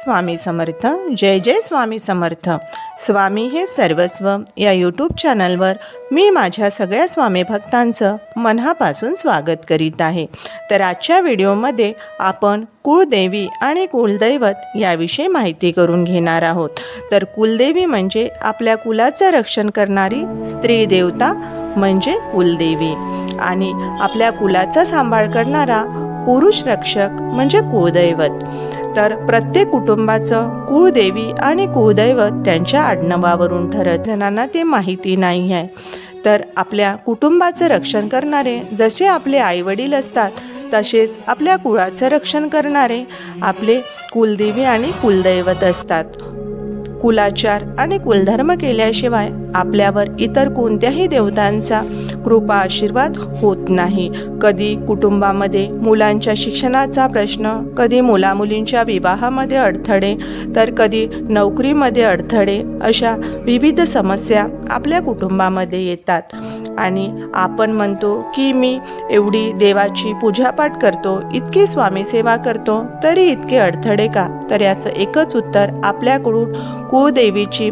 स्वामी समर्थ. जय जय स्वामी समर्थ. स्वामी हे सर्वस्व. या यूट्यूब चॅनलवर मी माझ्या सगळ्या स्वामी भक्तांचं मनापासून स्वागत करीत आहे. तर आजच्या व्हिडिओमध्ये आपण कुळदेवी आणि कुलदैवत याविषयी माहिती करून घेणार आहोत. तर कुलदेवी म्हणजे आपल्या कुलाचं रक्षण करणारी स्त्री देवता म्हणजे कुलदेवी. आणि आपल्या कुलाचा सांभाळ करणारा पुरुष रक्षक म्हणजे कुळदैवत. तर प्रत्येक कुटुंबाचं कुळदेवी आणि कुळदैवत त्यांच्या आडनावावरून ठरत. जणांना ते माहिती नाही आहे. तर आपल्या कुटुंबाचं रक्षण करणारे जसे आपले आईवडील असतात तसेच आपल्या कुळाचं रक्षण करणारे आपले कुलदेवी आणि कुलदैवत असतात. कुलाचार आणि कुलधर्म केल्याशिवाय आपल्यावर इतर कोणत्याही देवतांचा कृपा आशीर्वाद होत नाही. कधी कुटुंबामध्ये मुलांच्या शिक्षणाचा प्रश्न कधी मुलामुलींच्या विवाहामध्ये अडथळे तर कधी नोकरीमध्ये अडथळे अशा विविध समस्या आपल्या कुटुंबामध्ये येतात. आणि आपण म्हणतो की मी एवढी देवाची पूजापाठ करतो इतकी स्वामी सेवा करतो तरी इतके अडथळे का? तर याचं एकच उत्तर आपल्याकडून कुळदेवीची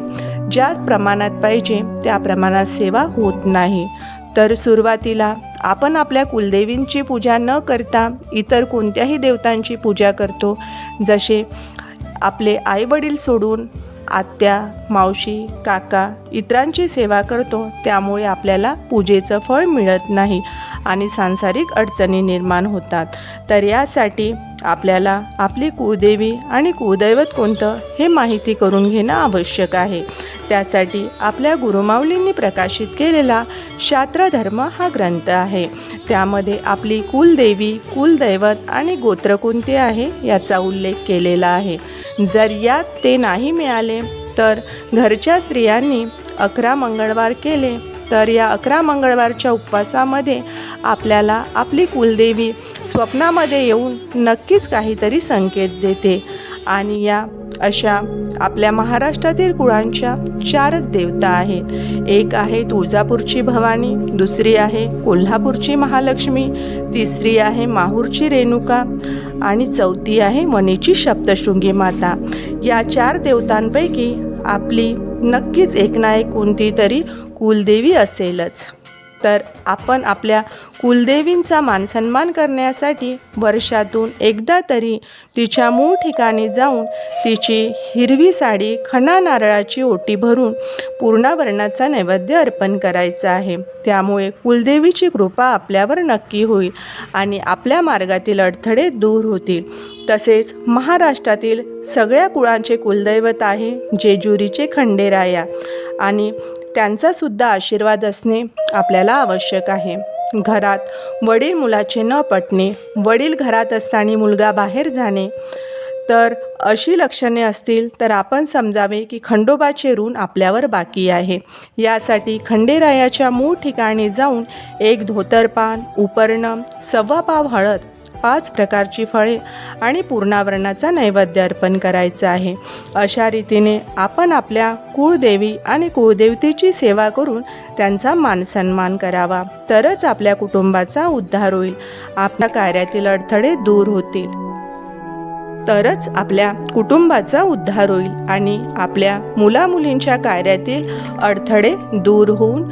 ज्या प्रमाणात पाहिजे त्या प्रमाणात सेवा होत नाही. तर सुरुवातीला आपण आपल्या कुलदेवींची पूजा न करता इतर कोणत्याही देवतांची पूजा करतो. जसे आपले आईवडील सोडून आत्या मावशी काका इतरांची सेवा करतो त्यामुळे आपल्याला पूजेचं फळ मिळत नाही आणि सांसारिक अडचणी निर्माण होतात. तर यासाठी आपल्याला आपली कुळदेवी आणि कुळदैवत कोणतं हे माहिती करून घेणं आवश्यक आहे. त्यासाठी आपल्या गुरुमाऊलींनी प्रकाशित केलेला शास्त्रधर्म हा ग्रंथ आहे. त्यामध्ये आपली कुलदेवी कुलदैवत आणि गोत्र कोणते आहे याचा उल्लेख केलेला आहे. जर यात ते नाही मिळाले तर घरच्या स्त्रियांनी अकरा मंगळवार केले तर या अकरा मंगळवारच्या उपवासामध्ये आपल्याला आपली कुलदेवी स्वप्नामध्ये येऊन नक्कीच काहीतरी संकेत देते. आणि या अशा आपल्या महाराष्ट्रातील कुळांच्या चारच देवता आहेत. एक आहे तुळजापूरची भवानी दुसरी आहे कोल्हापूरची महालक्ष्मी तिसरी आहे माहूरची रेणुका आणि चौथी आहे वणीची सप्तशृंगी माता. या चार देवतांपैकी आपली नक्कीच एक ना एक कोणती तरी कुलदेवी असेलच. तर आपण आपल्या कुलदेवींचा मानसन्मान करण्यासाठी वर्षातून एकदा तरी तिच्या मूळ ठिकाणी जाऊन तिची हिरवी साडी खणा नारळाची ओटी भरून पूर्णावरणाचा नैवेद्य अर्पण करायचा आहे. त्यामुळे कुलदेवीची कृपा आपल्यावर नक्की होईल आणि आपल्या मार्गातील अडथळे दूर होतील. तसेच महाराष्ट्रातील सगळ्या कुळांचे कुलदैवत आहे जेजुरीचे खंडेराया. आणि त्यांचासुद्धा आशीर्वाद असणे आपल्याला आवश्यक आहे. घरात वडील मुलाचे न पटणे वडील घरात असताना मुलगा बाहेर जाणे तर अशी लक्षणे असतील तर आपण समजावे की खंडोबाचे ऋण आपल्यावर बाकी आहे. यासाठी खंडेरायाच्या मूळ ठिकाणी जाऊन एक धोतरपान उपरणं सव्वा पाव हळद पाच प्रकारची फळे आणि पूर्णावरणाचा नैवेद्य अर्पण करायचं आहे. अशा रीतीने आपण आपल्या कुळदेवी आणि कुळदेवतेची सेवा करून त्यांचा मानसन्मान करावा. तरच आपल्या कुटुंबाचा उद्धार होईल. आपल्या कार्यातील अडथळे दूर होतील. तरच आपल्या कुटुंबाचा उद्धार होईल आणि आपल्या मुलामुलींच्या कार्यातील अडथळे दूर होऊन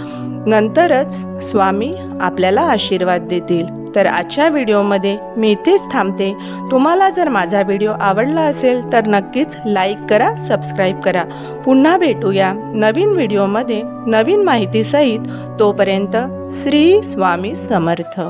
नंतरच स्वामी आपल्याला आशीर्वाद देतील. तर आजच्या व्हिडिओमध्ये मी इथेच थांबते. तुम्हाला जर माझा व्हिडिओ आवडला असेल तर नक्कीच लाईक करा सबस्क्राईब करा. पुन्हा भेटूया नवीन व्हिडिओमध्ये नवीन माहितीसहित. तोपर्यंत श्री स्वामी समर्थ.